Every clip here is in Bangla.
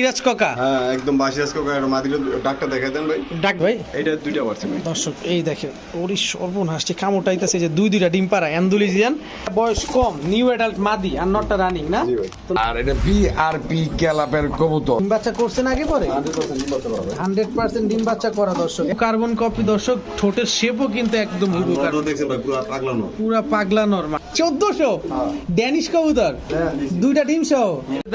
সিরাজ কাকা? হ্যাঁ একদম বাসি আজকে একটা মাদির ডাক্তার দেখাই দেন ভাই। ডাক ভাই? এটা দুইটা পারছে ভাই। দর্শক এই দেখেন সর্বনাশ যে কামড়টাইতেছে যে দুই দুইটা ডিম পাড়া অ্যান্ডুলিজিয়ান। বয়স কম নিউ অ্যাডাল্ট মাদি আর নটটা রানিং না? আর এটা বি আর পি ক্যালাপের কবুতর। ডিম বাচ্চা করছেন আগে পরে? হান্ড্রেড পার্সেন্ট ডিম বাচ্চা করা দর্শক। কার্বন কপি দর্শক ঠোঁটের শেপও কিন্তু একদম হুবু নটও দেখছেন ভাই পুরো পাগলানো পুরা পাগলা নরমা চোদ্দশো। ড্যানিশ কবুতর। দুইটা টিম সহ।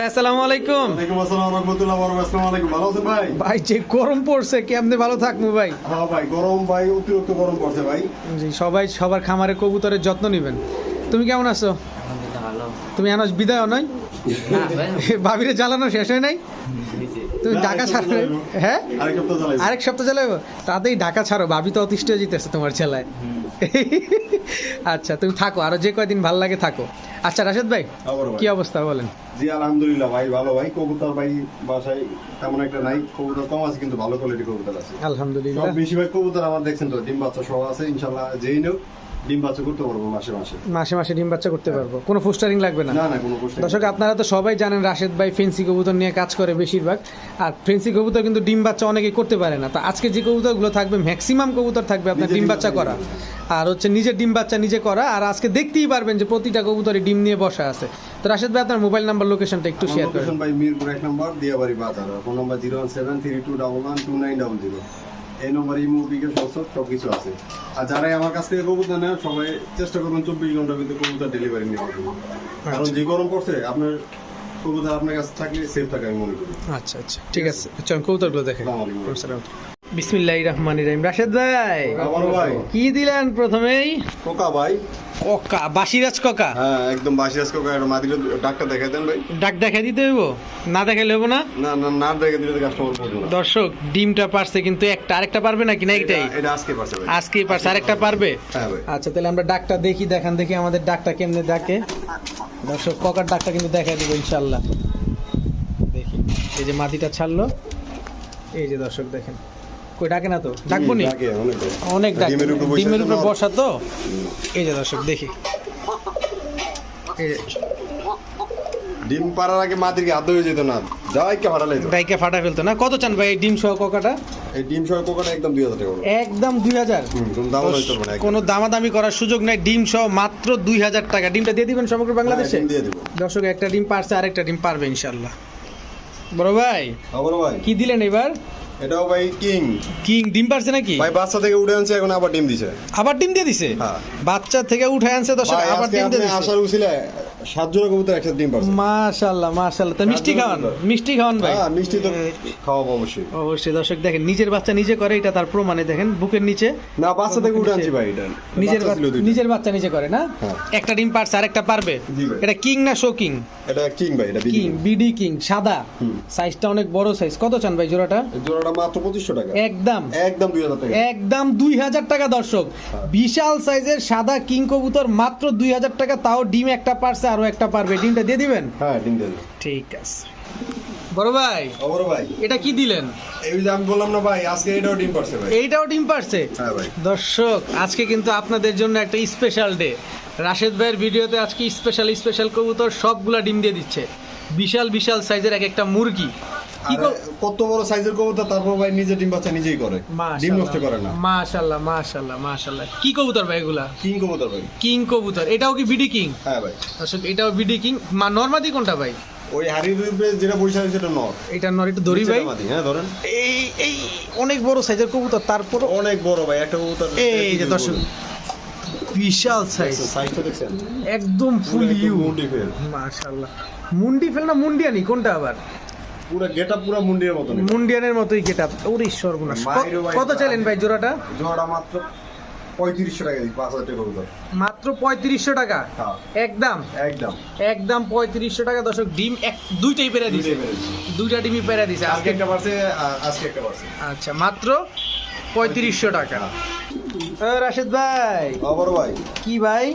আসসালামু আলাইকুম। আসসালাম রাহমাতুল্লাহ ওয়া বারাকাতুহু। আসসালামু আলাইকুম ভাই? ভাই যে গরম পড়ছে কেমনে ভালো থাকব ভাই? হ্যাঁ ভাই গরম ভাই অতিরিক্ত গরম পড়ছে ভাই। সবাই সবার খামারে কবুতরের যত্ন নেবেন। তুমি কেমন আছো? তুমি আনাস বিদায় নয়? ভাবিরে জ্বালানো শেষ হয় নাই? তুমি ঢাকা ছাড়ো। হ্যাঁ? আরেক সপ্তাহ তাতেই ঢাকা ছাড়ো ভাবি তো অতিষ্ঠ হয়ে যেতেছে তোমার ছেলায়। আচ্ছা তুমি থাকো আরও যে কয়দিন ভালো লাগে থাকো। আচ্ছা রাশেদ ভাই কি অবস্থা বলেন? জি আলহামদুলিল্লাহ ভাই ভালো ভাই। কবুতর ভাই বাসায় তেমন একটা নাই। কবুতর কম আছে কিন্তু ভালো কোয়ালিটি কবুতর আছে। সব আলহামদুলিল্লাহ বেশিরভাগ কবুতর আমার দেখছেন তো ডিম বাচ্চা সহ আছে ইনশাল্লাহ যেই নেও। ডিম বাচ্চা করতে পারব মাসে মাসে। মাসে মাসে ডিম বাচ্চা করতে পারব। কোনো ফুস্টারিং লাগবে না? না না কোনো প্রশ্ন দর্শক আপনারা তো সবাই জানেন রাশেদ ভাই ফেন্সি কবুতর নিয়ে কাজ করে বেশিরভাগ। আর ফেন্সি কবুতর কিন্তু ডিম বাচ্চা অনেকে করতে পারে না। তো আজকে যে কবুতরগুলো থাকবে ম্যাক্সিমাম কবুতর থাকবে আপনার ডিম বাচ্চা করা। আর হচ্ছে নিজের ডিম বাচ্চা নিজে করা। আর আজকে দেখতেই পারবেন যে প্রতিটা কবুতরে ডিম নিয়ে বসা আছে। তো রাশেদ ভাই আপনার মোবাইল নাম্বার লোকেশনটা একটু শেয়ার করেন। ভাই মিরপুর এক number Diabari Bazar. Phone number zero one seven three two double one two nine double zero. এই নম্বর ইমো বিকাশ হোয়াটসঅ্যাপ সব কিছু আছে। আর যারাই আমার কাছ থেকে কবুতর নেন সবাই চেষ্টা করবেন চব্বিশ ঘণ্টার ভিতরে কবুতর ডেলিভারি নেওয়ার জন্য। কারণ যে গরম পড়ছে আপনার কবুতর আপনার কাছে থাকলে সেফ থাকে আমি মনে করি। আচ্ছা আচ্ছা ঠিক আছে। আচ্ছা কবুতরগুলো দেখেন রহিম। রাশেদ ভাই কি দিলেন প্রথমেই? কোকা ভাই। ককা বাসিরাজ ককা? হ্যাঁ একদম বাসি আজকে একটা মাদির ডাক্তার দেখাই দেন ভাই। ডাক দেখাই দিতে হইব? না দেখাইলে হব না? না না না দেখে দিলে কাস্টমার বলব না। দর্শক ডিমটা পারছে কিন্তু একটা। আরেকটা পারবে নাকি না এইটাই এটা- আজকে পারছে ভাই। আজকেই পারছে। আরেকটা পারবে? হ্যাঁ ভাই। আচ্ছা তাহলে আমরা ডাকটা দেখি দেখান দেখি আমাদের ডাকটা কেমনে ডাকে। দর্শক ককার ডাকটা কিন্তু দেখাই দিব ইনশাল্লাহ দেখি এই যে মাটিটা ছাড়লো। এই যে দর্শক দেখেন। কই ডাকে না তো? ডাকবো নি? অনেক ডাকে। ডিমের উপর বসে তো? এই যে দর্শক দেখি। ডিম পাড়ার আগে আদৌ হয়ে যেত না। যাই কে ফাটালে ডাইকে ফাটা ফেলতো না? কত চান ভাই এই ডিম সহ ককাটা? এই ডিম সহ কোকাটা একদম দুই হাজার টাকা একদম দুই হাজার? হুম, কোনো দাম হইতে না কোনো দামাদামি করার সুযোগ নাই। ডিম সহ মাত্র দুই হাজার টাকা। ডিমটা দিয়ে দিবেন সমগ্র বাংলাদেশে? হ্যাঁ, দিয়ে দিব। দর্শক একটা ডিম পারছে আরেকটা ডিম পারবে ইনশাল্লাহ বড় ভাই? আবার ভাই। কি দিলেন এবার? এটাও ভাই কিং। কিং ডিম পারছে নাকি? ভাই বাচ্চা থেকে উঠে আনছে এখন আবার ডিম দিছে। আবার ডিম দিয়ে দিছে? হ্যাঁ। বাচ্চা থেকে উঠে আনছে আবার ডিম দিয়ে দিছে। আসার উচিলে সাত জোড়া কবুতর একসাথে ডিম পারছে। মাশাআল্লাহ মাশাআল্লাহ তা মিষ্টি খাওয়ান মিষ্টি খাওয়ান ভাই। হ্যাঁ মিষ্টি তো খাওয়াবো অবশ্যই। অবশ্যই দর্শক দেখেন নিজের বাচ্চা নিজে করে এটা তার প্রমাণে দেখেন বুকের নিচে। না বাচ্চা থেকে উঠে আনছি ভাই এটা। নিজের। নিজের বাচ্চা নিজে করে না? হ্যাঁ। একটা ডিম পারছে আরেকটা পারবে। এটা কিং না শো কিং? এটা কিং ভাই এটা কিং বিডি কিং সাদা। সাইজটা অনেক বড় সাইজ কত চান ভাই জোড়াটা? জোড়াটা মাত্র পঁচিশশো টাকা। একদম। একদম দুই হাজার টাকা। একদম দুই হাজার টাকা দর্শক। বিশাল সাইজের সাদা কিং কবুতর মাত্র দুই হাজার টাকা তাও ডিম একটা পারছে আরও একটা পারবে। ডিমটা দিয়ে দিবেন? হ্যাঁ ডিম দিয়ে ঠিক আছে। বড় ভাই আবার ভাই। এটা কি দিলেন? এই যে আমি বললাম না ভাই আজকে এটাও ডিম পারছে ভাই। এইটাও ডিম পারছে? হ্যাঁ ভাই। দর্শক আজকে কিন্তু আপনাদের জন্য একটা স্পেশাল ডে রাশেদ ভাইয়ের ভিডিওতে আজকে স্পেশাল স্পেশাল কবুতর সবগুলা ডিম দিয়ে দিচ্ছে। বিশাল বিশাল সাইজের এক একটা মুরগি। কি কত বড় সাইজের কবুতর তারপর ভাই নিজে ডিম বাচ্চা নিজেই করে। ডিম নষ্ট করে না। মাশাল্লাহ মাশাল্লাহ মাশাল্লাহ। কি কবুতর ভাই এগুলা? কিং কবুতর ভাই। কিং কবুতর। এটাও কি বিডি কিং? হ্যাঁ ভাই। দর্শক এটাও বিডি কিং। মা নর্মাদি কোনটা ভাই? ওই হাড়ির যেটা সেটা নর। এটা নর একটু দড়ি ভাই? হ্যাঁ ধরেন। এই এই অনেক বড় সাইজের কবুতর তারপর অনেক বড় ভাই একটা কবুতর এই যে দর্শক বিশাল সাইজ সাইজটা দেখছেন? একদম ফুল ইউ মুন্ডি ফেল। মাশাআল্লাহ। মুন্ডি ফেল না মুন্ডিয়ানি? কোনটা আবার? পুরো গেটআপ পুরো মুন্ডির মতন মুন্ডিয়ানের মতোই গেট আপ ওরে সর্বনাশ। কত চাইলেন ভাই জোড়াটা? জোড়া মাত্র পঁয়ত্রিশশো টাকা দিই পাঁচ হাজার টাকা কবুতর মাত্র পঁয়ত্রিশশো টাকা? হ্যাঁ। একদম? একদম। একদম পঁয়ত্রিশশো টাকা দর্শক ডিম এক দুইটাই পেরে দিছে। দুইটা ডিমই পেরে দিছে। আজকে একটা পারছে আজকে একটা পারছে আচ্ছা মাত্র পঁয়ত্রিশশো টাকা। রাশেদ ভাই। খবর ভাই? কি ভাই?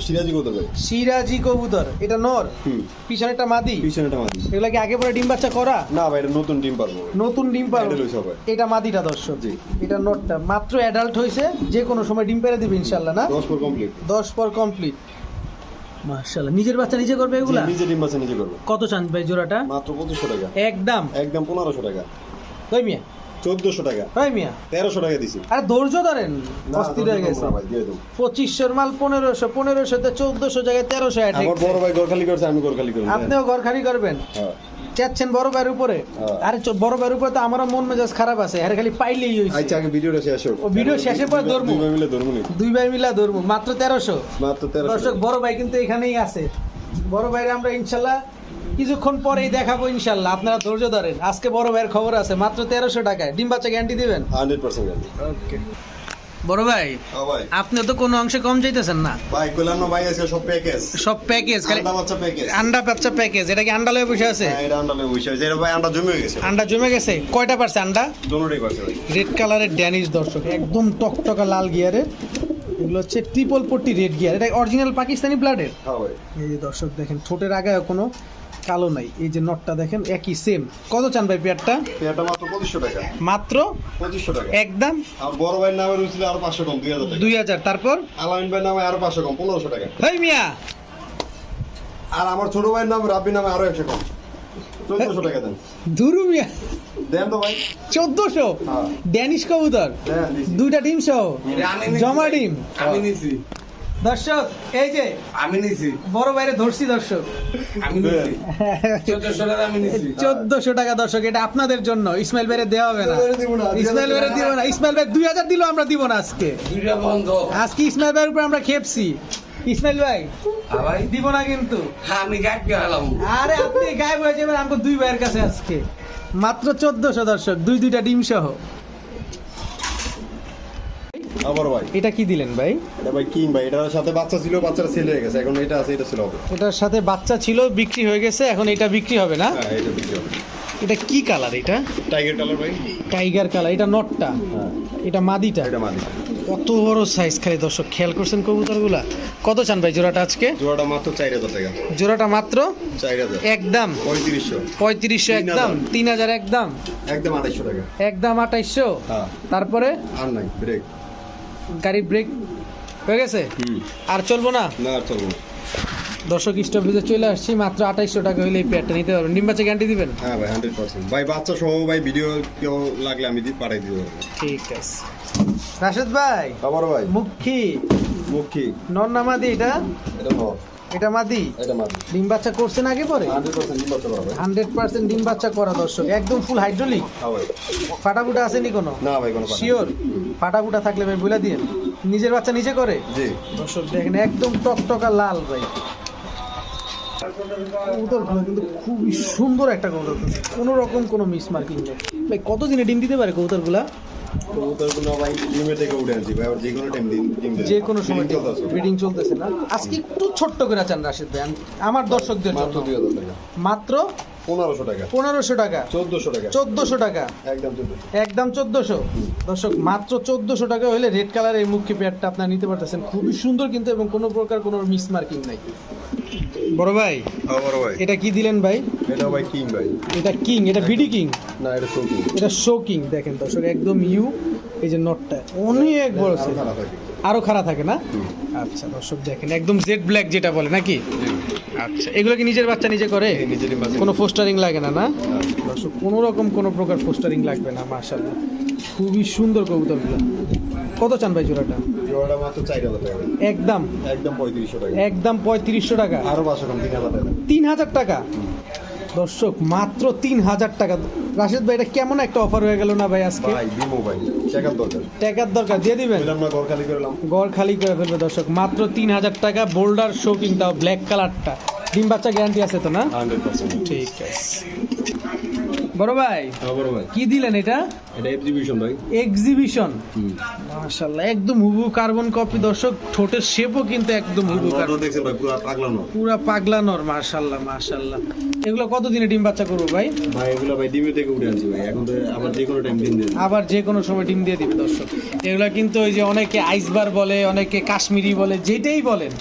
সিরাজি কবুতর সিরাজি কবুতর এটা নর? হুম। পিছনে একটা মাদি? পিছনেটা মাদি। এগুলা কি আগে পরে ডিম বাচ্চা করা? না ভাই এটা নতুন ডিম পারব। নতুন ডিম পারবে? এটা মাদিটা দর্শক। জি। এটা নটটা মাত্র অ্যাডাল্ট হয়েছে যে কোনো সময় ডিম পেরে দিবে ইনশাল্লাহ না? দশ পর কমপ্লিট দশ পর কমপ্লিট মাশাআল্লাহ। নিজের বাচ্চা নিজে করবে এগুলা? নিজে ডিম বাচ্চা নিজে করব। কত চান ভাই জোড়াটা? মাত্র পঁচিশশো টাকা। একদম? একদম পনেরোশো টাকা। কই মিয়া? চোদ্দশো টাকা। মিয়া? তেরোশো টাকা দিছি। আরে ধৈর্য ধরেন অস্থির হয়ে গেছে। পঁচিশশোর মাল পনেরোশো পনেরোশো তে চোদ্দশো জায়গায় তেরোশো আমার বড় ভাই গোরখালি করছে আমি গোরখালি করি আপনিও ঘরখালি করবেন? হ্যাঁ। চাচ্ছেন বড় ভাইয়ের উপরে? হ্যাঁ। আরে বড় ভাইয়ের উপরে তো আমারও মন মেজাজ খারাপ আছে আরে খালি পাইলেই হয়েছে আচ্ছা আগে ভিডিওটা শেষ হোক। ও, ভিডিও শেষের পর ধরবো। দুই ভাই মিলে ধরবো দুই ভাই মিলা ধরবো মাত্র তেরোশো। মাত্র তেরোশো দর্শক বড় ভাই কিন্তু এখানেই আছে। বড় ভাইরে আমরা ইনশাল্লাহ কিছুক্ষণ পরেই দেখাবো ইনশাল্লাহ। আপনারা ধৈর্য ধরেন। আজকে বড় ভাইয়ের খবর আছে মাত্র তেরোশো টাকায়। ডিম বাচ্চা গ্যারান্টি দিবেন? হান্ড্রেড পার্সেন্ট ওকে বড় ভাই ভাই। আপনি তো কোনো অংশে কম চাইতেছেন না? ভাই কইলাম না ভাই আজকে সব প্যাকেজ সব প্যাকেজ আন্ডা বাচ্চা প্যাকেজ আন্ডা বাচ্চা প্যাকেজ এটা কি আন্ডা লয়ে বসে আছে? হ্যাঁ এটা আন্ডা লেবু হয়েছে এটা ভাই আন্ডা জমে গেছে। আন্ডা জমে গেছে। কয়টা পারছে আন্ডা? দোনোটাই পাচ্ছে ভাই। রেড কালারের ড্যানিশ দর্শক একদম টকটকা লাল গিয়ারের এগুলো হচ্ছে ট্রিপল পট্টি রেড গিয়ার এটা অরিজিনাল পাকিস্তানি ব্লাডের হ্যাঁ ভাই। এই যে দর্শক দেখেন ঠোঁটের আগে কোনো কালো নাই এই যে নটটা দেখেন একই সেম কত চান ভাই পেয়ারটা? এটা মাত্র পঁচিশশো টাকা। মাত্র? পঁচিশশো টাকা। একদম? আর বড় ভাইয়ের নামে রয়েছিল আরও পাঁচশো কম দুই হাজার টাকা। দুই হাজার তারপর? আলামিন ভাইয়ের নামে আরও পাঁচশো কম পনেরোশো টাকা। হেই মিয়া! আর আমার ছোট ভাইয়ের নাম রাব্বি নামে আরও একশো কম। চোদ্দশো টাকা দেন। ধুরু মিয়া! দেন তো ভাই। চোদ্দশো? হ্যাঁ। ড্যানিশ কবুতর? দেন দুইটা ডিম সহ? জমা ডিম? আমি নিছি। দর্শক এই যে আমি নিছি। বড় বাইরে ধরছি দর্শক। আমি নিছি। চোদ্দশো টাকা আমি নিছি। চোদ্দশো টাকা দর্শক এটা আপনাদের জন্য। ইসমাইল ভাইরে দেওয়া হবে না। ইসমাইল ভাইরে দিব না, ইসমাইল ভাই দুই হাজার দিলেও আমরা দিব না আজকে। দুইটা বন্ধ। আজকে ইসমাইল ভাইয়ের উপর আমরা খেপছি। ইসমাইল ভাই হ্যাঁ ভাই। দিব না কিন্তু। হ্যাঁ আমি গেলাম আরে আপনি গায়েব হয়ে যাবেন আমাকে দুই ভাইয়ের কাছে আজকে। মাত্র চোদ্দশো দর্শক দুই দুইটা ডিম সহ। আবার ভাই। এটা কি দিলেন ভাই? এটা ভাই কিং ভাই এটার সাথে বাচ্চা ছিল বাচ্চাটা ছেলে হয়ে গেছে এখন এটা আছে এটা ছিল এটার সাথে বাচ্চা ছিল বিক্রি হয়ে গেছে এখন এটা বিক্রি হবে না? হ্যাঁ এটা বিক্রি হবে। এটা কি কালার এটা? টাইগার কালার ভাই। টাইগার কালার এটা নটটা। হ্যাঁ। এটা মাদিটা। এটা মাদি। কত বড় সাইজ খালি দর্শক খেয়াল করছেন কবুতরগুলা? কত চান ভাই জোড়াটা আজকে? জোড়াটা মাত্র চার হাজার টাকা। জোড়াটা মাত্র? চার হাজার। একদম। পঁয়ত্রিশশো। পঁয়ত্রিশশো একদম। তিন হাজার একদম। একদম আড়াইশো টাকা। একদম আঠাইশশো। হ্যাঁ। তারপরে? আর নাই ব্রেক গাড়ি ব্রেক হয়ে গেছে? আর চলবো না? না আর চলবো দর্শক স্টপেজে চলে আসছি মাত্র আঠাইশশো টাকা হলে এই প্যাডটা নিতে পারবেন। ডিম বাচ্চা গ্যারান্টি দিবেন? হ্যাঁ ভাই হান্ড্রেড পার্সেন্ট ভাই বাচ্চা সহ ভাই ভিডিও কেউ লাগলে আমি পাঠাই দিতে পারব। ঠিক আছে। রাশেদ ভাই খবর ভাই। মুখী মুখী নন নামাদি এটা। এটা এটা মাদি? এটা মাদি। ডিম বাচ্চা করছেন আগে পরে? হান্ড্রেড পার্সেন্ট বাচ্চা করা ভাই হান্ড্রেড পার্সেন্ট ডিম বাচ্চা করা দর্শক একদম ফুল হাইড্রোলিক হ্যাঁ ফাটাফুটা আসেনি কোনো? না ভাই কোনো শিওর ফাটাফুটা থাকলে ভাই বলে দিয়ে। নিজের বাচ্চা নিজে করে? জি। দর্শক দেখেন একদম টকটকা লাল ভাই। কবুতরগুলো কিন্তু খুবই সুন্দর একটা কবুতর। কোনো রকম কোনো মিস মার্কিং নেই। ভাই কত দিনে ডিম দিতে পারে কবুতরগুলা? কবুতরগুলো ভাই ডিমে থেকে উঠে আনছি ভাই যে কোনো টাইম ডিম ডিম যে কোনো সময় ব্রিডিং চলতেছে না। আজকে একটু ছোট্ট করে চান রাশিদ ভাই। আমার দর্শকদের মাত্র জন্য পনেরোশো টাকা। পনেরোশো টাকা। চোদ্দশো টাকা। চোদ্দশো টাকা। একদম চোদ্দশো। একদম চোদ্দশো। দর্শক মাত্র চোদ্দশো টাকা হলে রেড কালারের এই মুখী পেয়ারটা আপনার নিতে পারতেছেন। খুবই সুন্দর কিন্তু এবং কোনো প্রকার কোনো মিস মার্কিং নাই। বড় ভাই? আবার ভাই। এটা কি দিলেন ভাই? এটা ভাই কিং ভাই। এটা কিং এটা বিডি কিং? না এটা শৌকিং এটা শো কিং দেখেন দর্শক একদম ইউ এই যে নটটা অনেক বড় থাকে। আরও খারাপ থাকে না? আচ্ছা দর্শক দেখেন একদম জেড ব্ল্যাক যেটা বলে নাকি? আচ্ছা এগুলো কি নিজের বাচ্চা নিজে করে? কোনো পোস্টারিং লাগে না না? দর্শক কোনো রকম কোনো প্রকার পোস্টারিং লাগবে না মাশাআল্লাহ। খুবই সুন্দর কবুতরগুলো। কত চান ভাই জোড়াটা? জোড়াটা মাত্র চার হাজার টাকা। একদম। একদম পঁয়ত্রিশশো টাকা। একদম পঁয়ত্রিশশো টাকা। আরও পাঁচশো কম তিন হাজার টাকা। তিন হাজার টাকা? দর্শক মাত্র তিন হাজার টাকা। রাশেদ ভাই এটা কেমন একটা অফার হয়ে গেল না ভাই আজকে? ভাই বিমো ভাই চেকার দরকার। টাকার দরকার দিয়ে দিবেন? বললাম না ঘর খালি করে ফেলবে দর্শক মাত্র তিন হাজার টাকা বোল্ডার শোকিং তাও ব্ল্যাক কালারটা ডিম বাচ্চা গ্যারান্টি আছে তো না? ঠিক আছে। বড় ভাই? আবার ভাই। কি দিলেন এটা? এটা এক্সিবিশন ভাই। এক্সিবিশন মাশাআল্লাহ একদম হুবু কার্বন কপি দর্শক ঠোঁটের শেপও কিন্তু একদম হুবু কার্বন দেখছেন ভাই পুরো পাগলানো পুরা পাগলানোর মাশাআল্লাহ মাশাআল্লাহ। এগুলো কত দিনে ডিম বাচ্চা করব ভাই? ভাই এগুলো ভাই ডিমে থেকে উঠে আনছি ভাই। এখন তো আবার যে কোনো টাইম ডিম দিয়ে আবার যে কোনো সময় ডিম দিয়ে দিবে দর্শক। এগুলো কিন্তু ওই যে অনেকে আইসবার বলে অনেকে কাশ্মীরি বলে যেটাই বলেন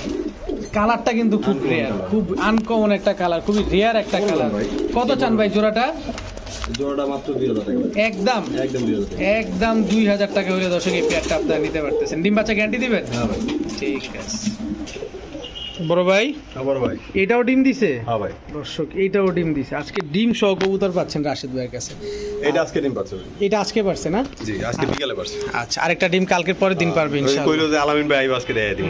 কালারটা কিন্তু খুব রেয়ার খুব আনকমন একটা কালার খুবই রেয়ার একটা কালার। কত চান ভাই জোড়াটা? জোড়াটা মাত্র দুই হাজার টাকা একদম। একদম দুই হাজার টাকা। একদম দুই হাজার টাকা হলে দর্শক এই পেয়ারটা আপনারা নিতে পারতেছেন। ডিম বাচ্চা গ্যারান্টি দিবেন? হ্যাঁ ভাই। ঠিক আছে। বড় ভাই? আবার ভাই। এটাও ডিম দিছে? হ্যাঁ ভাই। দর্শক ডিম দিছে। আজকে ডিম সহ কবুতর পাচ্ছেন রাশেদ ভাইয়ের কাছে। এটা আজকে ডিম পাচ্ছে এটা আজকে পারছে না? জি আজকে বিকালে পাচ্ছে আচ্ছা আরেকটা ডিম কালকের পরের দিন পারবে ইনশাআল্লাহ। কইলো যে আলামিন ভাই আজকে দেয় দিব।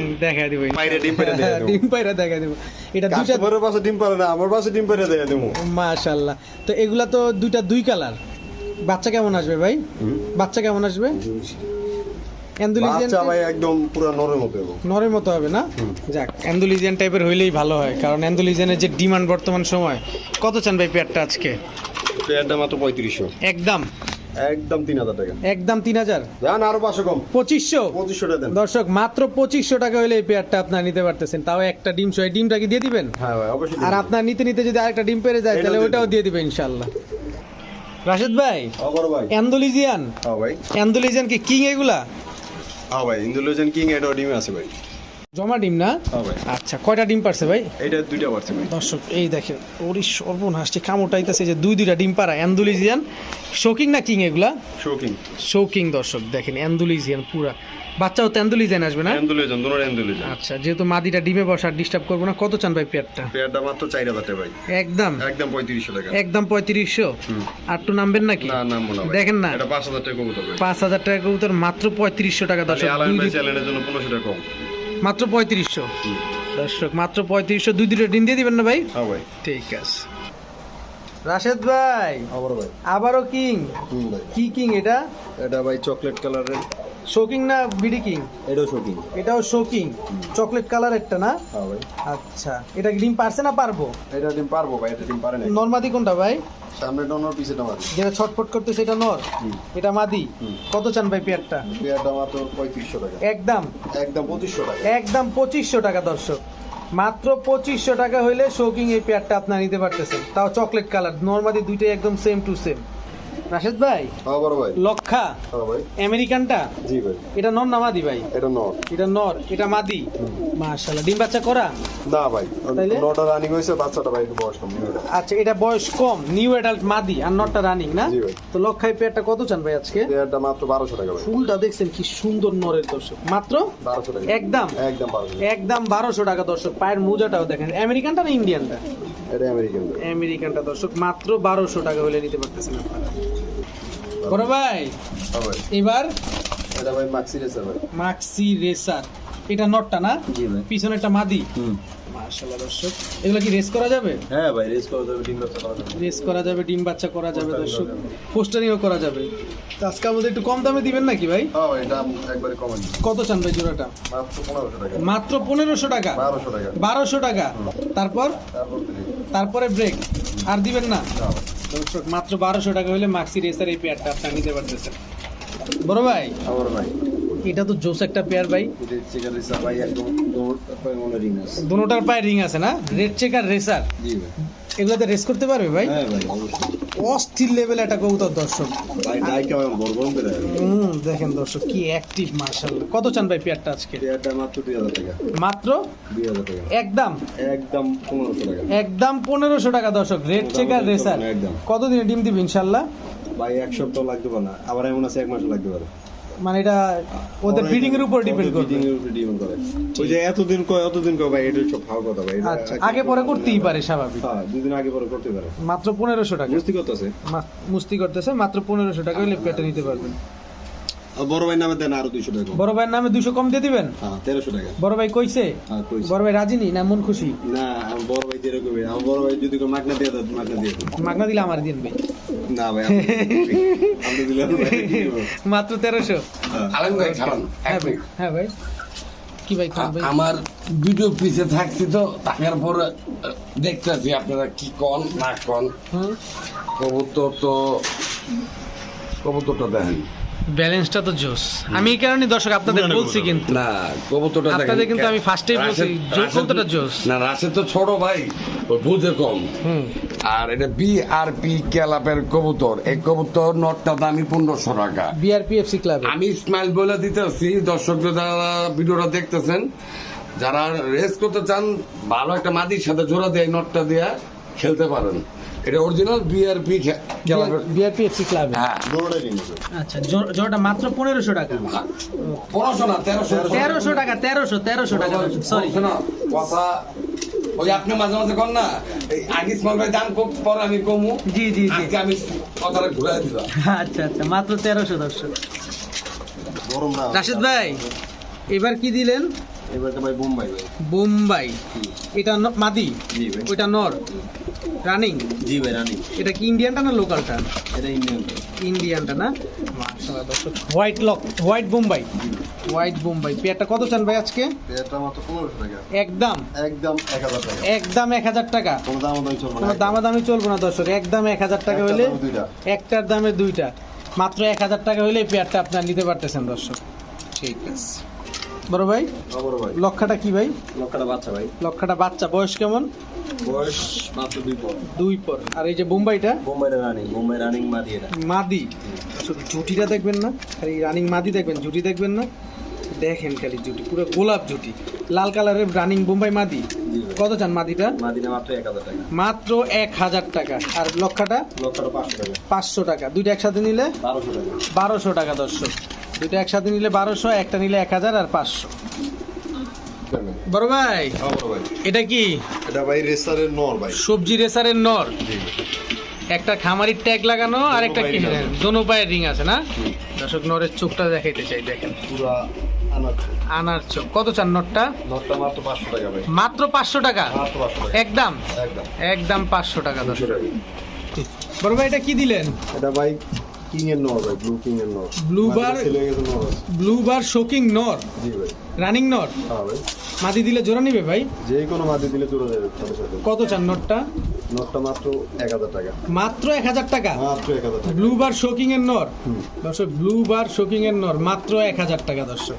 ডিম দেবো। ডিম পাইরা দেখা দিব। এটা দুইটা কাস্টমারের পাশে ডিম পারে না আমার পাশে ডিম দেবো। মাশাআল্লাহ। তো এগুলা তো দুইটা দুই কালার। বাচ্চা কেমন আসবে ভাই? বাচ্চা কেমন আসবে? বাচ্চা ভাই একদম পুরো নরের মতো নরের মতো হবে না? যাক অ্যান্ডুলিজিয়ান টাইপের হইলেই ভালো হয় কারণ অ্যান্ডুলিজিয়ানের যে ডিমান্ড বর্তমান সময় কত চান ভাই পেয়ারটা আজকে? পেয়ারটা মাত্র পঁয়ত্রিশশো। একদম? একদম তিন হাজার টাকা। একদম তিন হাজার? জান আরও পাঁচশো কম। পঁচিশশো? পঁচিশশো টাকা দর্শক মাত্র পঁচিশশো টাকা হলে এই পেয়ারটা আপনার নিতে পারতেছেন। তাও একটা ডিম সহ ডিমটা কি দিয়ে দিবেন? হ্যাঁ ভাই অবশ্যই আর আপনার নিতে নিতে যদি আরেকটা ডিম পেরে যায় তাহলে ওটাও দিয়ে দিবেন ইনশাল্লাহ রাশেদ ভাই? আবার ভাই। অ্যান্ডোলিজিয়ান হ্যাঁ ভাই। অ্যান্ডোলিজিয়ান কি কিং এগুলা? হ্যাঁ ভাই ইন্দুলোজন কিং এটাও ডিমে আছে ভাই। জমা ডিম না? হ্যাঁ আচ্ছা কয়টা ডিম পারছে ভাই? এটা দুইটা পারছে ভাই। দর্শক এই দেখেন ওরই সর্বনাশটি কামড়টাইতেছে যে দুই দুইটা ডিম পাড়া অ্যান্ডোলিজিয়ান। শোকিং না কিং এগুলা? শোকিং শোকিং দর্শক দেখেন অ্যান্ডোলিজিয়ান পুরা। বাচ্চাও তো অ্যান্ডোলিজিয়ান আসবে না? এন্দুলোজন দুটো এন্দুলোজন আচ্ছা যেহেতু মাদিটা ডিমে বসার ডিস্টার্ব করব না কত চান ভাই পেয়ারটা? পেয়ারটা মাত্র চার হাজার টাকা ভাই। একদম? একদম পঁয়ত্রিশশো টাকা। একদম পঁয়ত্রিশশো? আর একটু নামবেন নাকি? না নাম মনে হয় দেখেন না। এটা পাঁচ হাজার টাকা কবুতর ভাই। পাঁচ হাজার টাকা কবুতর মাত্র পঁয়ত্রিশশো টাকা দর্শক দুই চ্যানেলের জন্য পনেরোশো টাকা কম। মাত্র পঁয়ত্রিশশো। দর্শক মাত্র পঁয়ত্রিশশো দুই দুটো ডিম দিয়ে দিবেন না ভাই? হ্যাঁ ভাই। ঠিক আছে। রাশেদ ভাই আবার ভাই। আবারও কিং? কি কিং এটা? এটা ভাই চকলেট কালারের শোকিং না বিডি কিং? এটাও শোকিং এটাও শোকিং চকলেট কালার একটা না? হ্যাঁ ভাই। আচ্ছা এটা কি ডিম পারছে না পারব? এটা ডিম পারব ভাই এটা ডিম পারে না নর্মাদি কোনটা ভাই? সামনে ডনার পিছে ডনার যেটা ছটফট করতেছে এটা নর? এটা মাদি? কত চান ভাই পেয়ারটা? পেয়ারটা মাত্র পঁয়ত্রিশশো টাকা। একদম। একদম পঁচিশশো টাকা। একদম পঁচিশশো টাকা দর্শক। মাত্র পঁচিশশো টাকা হইলে শৌকিং এই পেয়ারটা আপনার নিতে পারতেছেন। তাও চকলেট কালার নর্মালি দুইটাই একদম সেম টু সেম রাশেদ ভাই? আবার ভাই। লক্ষা? হ্যাঁ ভাই। আমেরিকানটা? জি ভাই। এটা নর না মাদি ভাই? এটা নট এটা নর এটা মাদি? মাশাআল্লাহ ডিম বাচ্চা করা? না ভাই? নটা রানিং হয়েছে বাচ্চাটা ভাই একটু বয়স কম আচ্ছা এটা বয়স কম নিউ অ্যাডাল্ট মাদি আর নটটা রানিং না? জি ভাই। তো লক্ষাই পেয়ারটা কত চান ভাই আজকে? পেয়ারটা মাত্র বারোশো টাকা ভাই। ফুলটা দেখছেন কি সুন্দর নরের দর্শক। মাত্র? বারোশো টাকা। একদম? একদম বারোশো একদম বারোশো টাকা দর্শক। পায়ের মোজাটাও দেখেন। আমেরিকানটা না ইন্ডিয়ানটা এটা আমেরিকান আমেরিকানটা দর্শক মাত্র বারোশো টাকা হলে নিতে পারতেছেন আপনারা। বড় ভাই এবার এটা ভাই মাক্সি রেসার ভাই। মাক্সি রেসার এটা নটটা না? জি ভাই। পিছনে একটা মাদি দর্শক এগুলো কি রেস করা যাবে? হ্যাঁ ভাই রেস করা যাবে ডিম করা যাবে। রেস করা যাবে ডিম বাচ্চা করা যাবে দর্শক করা যাবে। পোস্টারিংও করা যাবে। আজকে আমাদের একটু কম দামে দিবেন নাকি ভাই? হ্যাঁ ভাই দাম একবারে কত চান ভাই জোড়াটা? মাত্র টাকা। মাত্র টাকা? তারপর? তারপর ব্রেক আর দিবেন না? দর্শক মাত্র বারোশো টাকা হলে মাক্সি রেসার এই পেয়ারটা আপনার নিতে পারতেছেন। বড় ভাই? আবার ভাই। এটা তো জোস একটা পেয়ার ভাই। রেড রেসার ভাই একদম রিং আছে। দুটোটার পায়ে রিং আছে না? রেড চেকার রেসার জি ভাই। এগুলোতে রেস করতে পারবে ভাই? হ্যাঁ ভাই অবশ্যই। অস্থির লেভেল একটা কবুতর দর্শক। হুম দেখেন দর্শক কি অ্যাক্টিভ মার্শাল কত চান ভাই পেয়ারটা আজকে? পেয়ারটা মাত্র দুই হাজার টাকা। মাত্র? দুই হাজার টাকা। একদম? একদম পনেরোশো টাকা। একদম পনেরোশো টাকা দর্শক। রেড চেকার রেসার একদম। কতদিনে ডিম দিবে ইনশাল্লাহ ভাই এক সপ্তাহ লাগতে পারে না। আবার এমন আছে এক মাস লাগতে পারে। মানে এটা ওদের ব্রিডিং এর উপর ডিপেন্ড করে ব্রিডিং এর উপর ডিপেন্ড করে। ওই যে এতদিন কয় এতদিন কয় ভাই এটা সব ভালো কথা ভাই আচ্ছা আগে পরে করতেই পারে স্বাভাবিক। হ্যাঁ দুদিন আগে পরে করতে পারে। মাত্র পনেরোশো টাকা। মুস্তি করতেছে। মুস্তি করতেছে মাত্র পনেরোশো টাকা হলে পেটে নিতে পারবেন। বড় ভাই নামে দেন আরও দুইশো টাকা বড় ভাইয়ের নামে দুশো কম দিয়ে দিবেন? হ্যাঁ তেরোশো টাকা। বড় ভাই কইছে? হ্যাঁ বড় ভাই রাজিনি না মন খুশি? না আমার বড় ভাই যেরকম আমার বড় ভাই যদি মাগনা দিয়ে দেয় মাগনা দিয়ে মাগনা দিলে আমার দিন ভাই। না ভাই আপনি- আপনি দিলে আমার ভাই কি দিব? মাত্র তেরোশো। হ্যাঁ। ভাই খারাপ ভাই ভাই। কি ভাই আমার ভিডিও পিছে থাকছি তো থাকার পরে দেখতেছি আপনারা কি কন না কন। কবুতর তো কবুতরটা দেখেন। ব্যালেন্সটা তো জোস আমি এই কারণে দর্শক আপনাদের বলছি কিন্তু না কবুতরটা আপনাদের কিন্তু আমি এই বলছি, রাশেদ- জো- রাশেদ- কবুতরটা জোস। না রাশে তো ছোট ভাই ওই বুঝে কম। আর এটা বিআরপি ক্যালাপের কবুতর। এই কবুতর নটটা দামি পনেরোশো টাকা। বিআরপিএফসি ক্লাব আমি স্মাইল বলে দিতেছি দর্শক যারা ভিডিওটা দেখতেছেন যারা রেস করতে চান ভালো একটা মাদির সাথে জোড়া দেয় এই নটটা দিয়ে খেলতে পারেন। এটা অরিজিনাল বিআরপি ক্যালাপের বিআরপি এফসি ক্লাবে হ্যাঁ। আচ্ছা জোড়াটা মাত্র পনেরোশো টাকা। পনেরোশো না তেরোশো তেরোশো। টাকা তেরোশো তেরোশো টাকা। সরি শোনো, কথা ওই আপনি মাঝে মাঝে কর না আগে ইসমাল ভাই দাম কম পর আমি কমু। জি জি জি। আজকে আমি কথাটা ঘুরাই দিলাম। আচ্ছা আচ্ছা মাত্র তেরোশো দর্শক। গরম না। রাশেদ ভাই এবার কি দিলেন? এবারটা ভাই বোম্বাই ভাই। বোম্বাই। এটা ন- মাদি? ওইটা নর? রানিং জি ভাই রানি এটা কি ইন্ডিয়ানটা না লোকালটা এটা ইন্ডিয়ান ইন্ডিয়ানটা না? মাশাআল্লাহ দর্শক white lock white Bombay white Bombay পেয়ারটা কত চান ভাই আজকে? এটা মাত্র পনেরোশো টাকা। একদম। একদম এক হাজার টাকা। একদম এক হাজার টাকা। কোনো দাম দাম চলবে কোনো দামাদামি চলবো না দর্শক একদম এক হাজার টাকা একটার হলে। একটার দামে দুইটা। মাত্র এক হাজার টাকা হলে পেয়ারটা আপনার নিতে পারতেছেন দর্শক। ঠিক আছে। বড় ভাই? খবর ভাই। লক্ষাটা কি ভাই? লক্ষটা বাচ্চা ভাই। লক্ষাটা বাচ্চা। বয়স কেমন? বয়স মাত্র দুই পর। দুই পর। আর এই যে বোম্বাইটা? বোম্বাইটা রানিং বোম্বাই রানিং মাদি এটা। মাদি। শুধু জুটিটা দেখবেন না খালি রানিং মাদি দেখবেন জুটি দেখবেন না? দেখেন খালি জুটি পুরো গোলাপ জুটি। লাল কালারের রানিং বোম্বাই মাদি। কত চান মাদিটা? মাদিটা মাত্র এক হাজার টাকা। মাত্র এক হাজার টাকা। আর লক্ষাটা? লক্ষটা পাঁচশো টাকা। পাঁচশো টাকা। দুইটা একসাথে নিলে? বারোশো টাকা। বারোশো টাকা দর্শক। দুইটা একসাথে নিলে বারোশো একটা নিলে এক হাজার আর পাঁচশো। বড় ভাই এটা কি? এটা ভাই রেসারের নর ভাই। সবজি রেসারের নর? একটা খামারির ট্যাগ লাগানো আর একটা দোনো পায়ের রিং আছে না? দর্শক নরের চোখটা দেখাইতে চাই দেখেন। পুরা আনার চোখ। কত চান নটটা নরটা মাত্র পাঁচশো টাকা ভাই। মাত্র একদম? একদম। পাঁচশো টাকা দর্শক। বড় ভাই এটা কি দিলেন? এটা ভাই কিং এর নর ভাই ব্লু কিং এর নর ব্লু আছে। ব্লু বার শোকিং নর জি ভাই রানিং নর হ্যাঁ ভাই মাদি দিলে জোড়া নিবে ভাই যে কোনো মাদি দিলে জোড়া যাবে কত চান নটটা নরটা মাত্র এক হাজার টাকা মাত্র এক হাজার টাকা মাত্র এক হাজার টাকা ব্লু বার শোকিং এর নর দর্শক ব্লু বার শোকিং এর নর মাত্র এক হাজার টাকা দর্শক